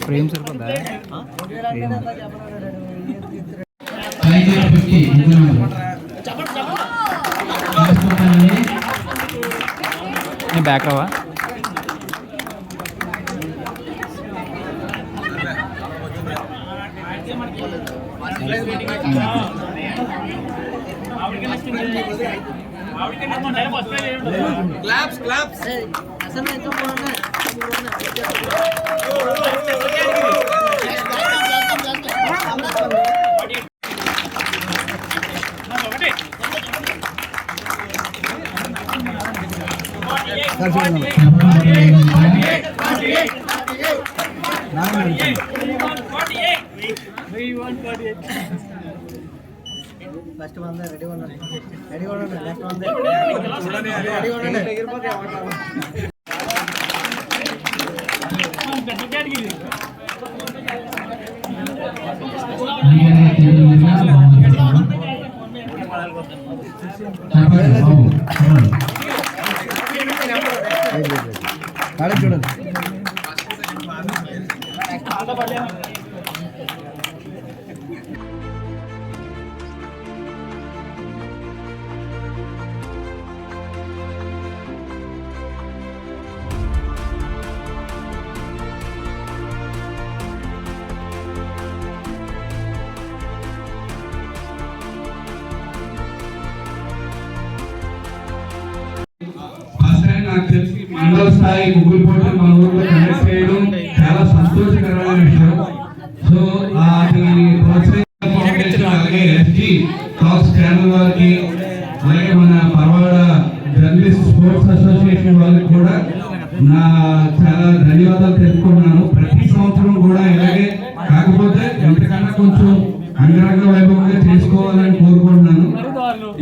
ప్రేమ్ సరిపోద్దా బ్యాక్ రావా claps claps First వంద రెడీ ఉండండి రెడీ ఉండండి నెక్స్ట్ వంద రెడీ ఉండండి తెలియదుగా బాగుంటున్నాను. మండల స్థాయి ముగ్గురు పోటీ మన ఊర్లో కండక్ట్ చేయడం చాలా సంతోషకరమైన విషయం. సో అది ప్రోత్సహించిన ఫౌండేషన్ అలాగే ఎస్జీ టాక్స్ ఛానల్ వారికి అలాగే మన పర్వాడ జర్నలిస్ట్ స్పోర్ట్స్ అసోసియేషన్ వాళ్ళకి కూడా నా చాలా ధన్యవాదాలు తెలుపుకుంటున్నాను. ప్రతి సంవత్సరం కూడా ఇలాగే కాకపోతే ఎంతకన్నా కొంచెం అంగరంగ వైభవంగా చేసుకోవాలని కోరుకుంటున్నాను.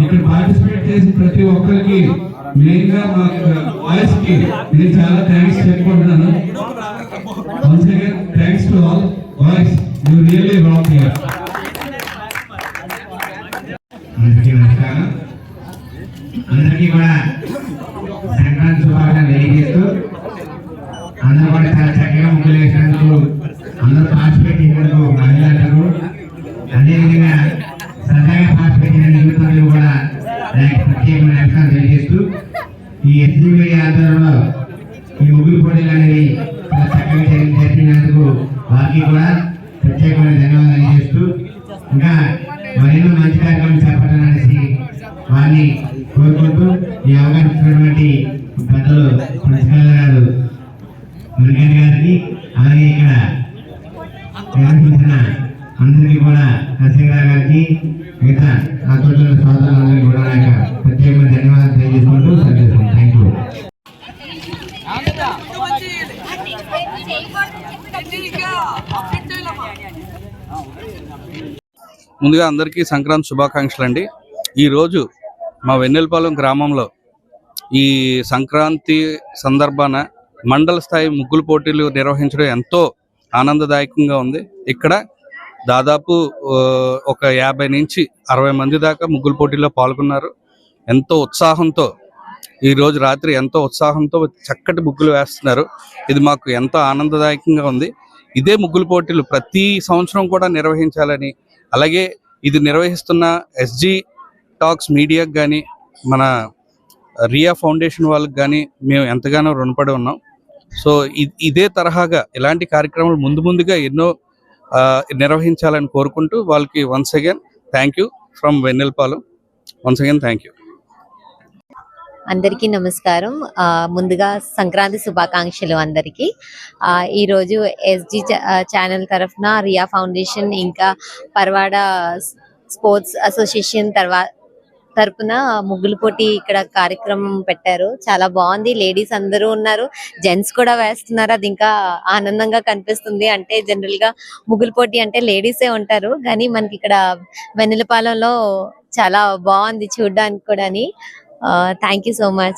ఇక్కడ పార్టిసిపేట్ చేసిన ప్రతి ఒక్కరికి మెయిన్గా మా వాయిస్కి నేను చాలా థ్యాంక్స్ చెప్పుకుంటున్నాను. Once again thanks to all voice you really rock here అందరికీ నమస్కారం అందరికీ కూడా సంక్రాంతి శుభాకాంక్షలు తెలియజేస్తూ అందరూ కూడా చాలా చక్కగా ముగ్గులు వేసినందుకు అందరూ పార్టిసిపేట్ చేసినందుకు మహిళలకు అదేవిధంగా సరదాగా పార్టిసిపేట్ చేసిన యువతలు కూడా దానికి ప్రత్యేకమైన నమస్కారం తెలియజేస్తూ ఈ ఎస్జీబీ ఆధ్వర్యంలో ఈ ముగ్గురు పోటీలు అనేవి చాలా చక్కగా జరిగి- జరిగినందుకు వారికి కూడా ప్రత్యేకమైన ధన్యవాదాలు తెలియజేస్తూ ఇంకా మరెన్నో మంచి కార్యక్రమం చేపట్టాలనేసి వారిని నా తోటి సోదరులందరికీ కూడా నా యొక్క ప్రత్యేకమైన ధన్యవాదాలు తెలియజేసుకుంటూ థ్యాంక్ యూ ముందుగా అందరికీ సంక్రాంతి శుభాకాంక్షలు అండి ఈరోజు మా వెన్నెలపాలెం గ్రామంలో ఈ సంక్రాంతి సందర్భాన మండల స్థాయి ముగ్గులు పోటీలు నిర్వహించడం ఎంతో ఆనందదాయకంగా ఉంది. ఇక్కడ దాదాపు ఒక యాభై నుంచి అరవై మంది దాకా ముగ్గులు పోటీల్లో పాల్గొన్నారు. ఎంతో ఉత్సాహంతో ఈ రోజు రాత్రి ఎంతో ఉత్సాహంతో చక్కటి ముగ్గులు వేస్తున్నారు. ఇది మాకు ఎంతో ఆనందదాయకంగా ఉంది. ఇదే ముగ్గులు పోటీలు ప్రతి సంవత్సరం కూడా నిర్వహించాలని అలాగే ఇది నిర్వహిస్తున్న ఎస్జి టాక్స్ మీడియాకి కానీ మన రియా ఫౌండేషన్ వాళ్ళకి కానీ మేము ఎంతగానో రుణపడి ఉన్నాం. సో ఇదే తరహాగా ఇలాంటి కార్యక్రమాలు ముందు ముందుగా ఎన్నో నిర్వహించాలని కోరుకుంటూ వాళ్ళకి once again thank you from Vennelpalem. Once again thank you అందరికీ నమస్కారం. ముందుగా సంక్రాంతి శుభాకాంక్షలు అందరికీ. ఈరోజు ఎస్జి ఛానల్ తరఫున రియా ఫౌండేషన్ ఇంకా పర్వాడ స్పోర్ట్స్ అసోసియేషన్ తర్వాత తరపున ముగ్గులు పోటీ ఇక్కడ కార్యక్రమం పెట్టారు. చాలా బాగుంది. లేడీస్ అందరూ ఉన్నారు. జెంట్స్ కూడా వేస్తున్నారు. అది ఇంకా ఆనందంగా కనిపిస్తుంది. అంటే జనరల్గా ముగ్గులు పోటీ అంటే లేడీసే ఉంటారు. కానీ మనకి ఇక్కడ వెన్నెలపాలెంలో చాలా బాగుంది చూడడానికి కూడా థ్యాంక్ యూ సో మచ్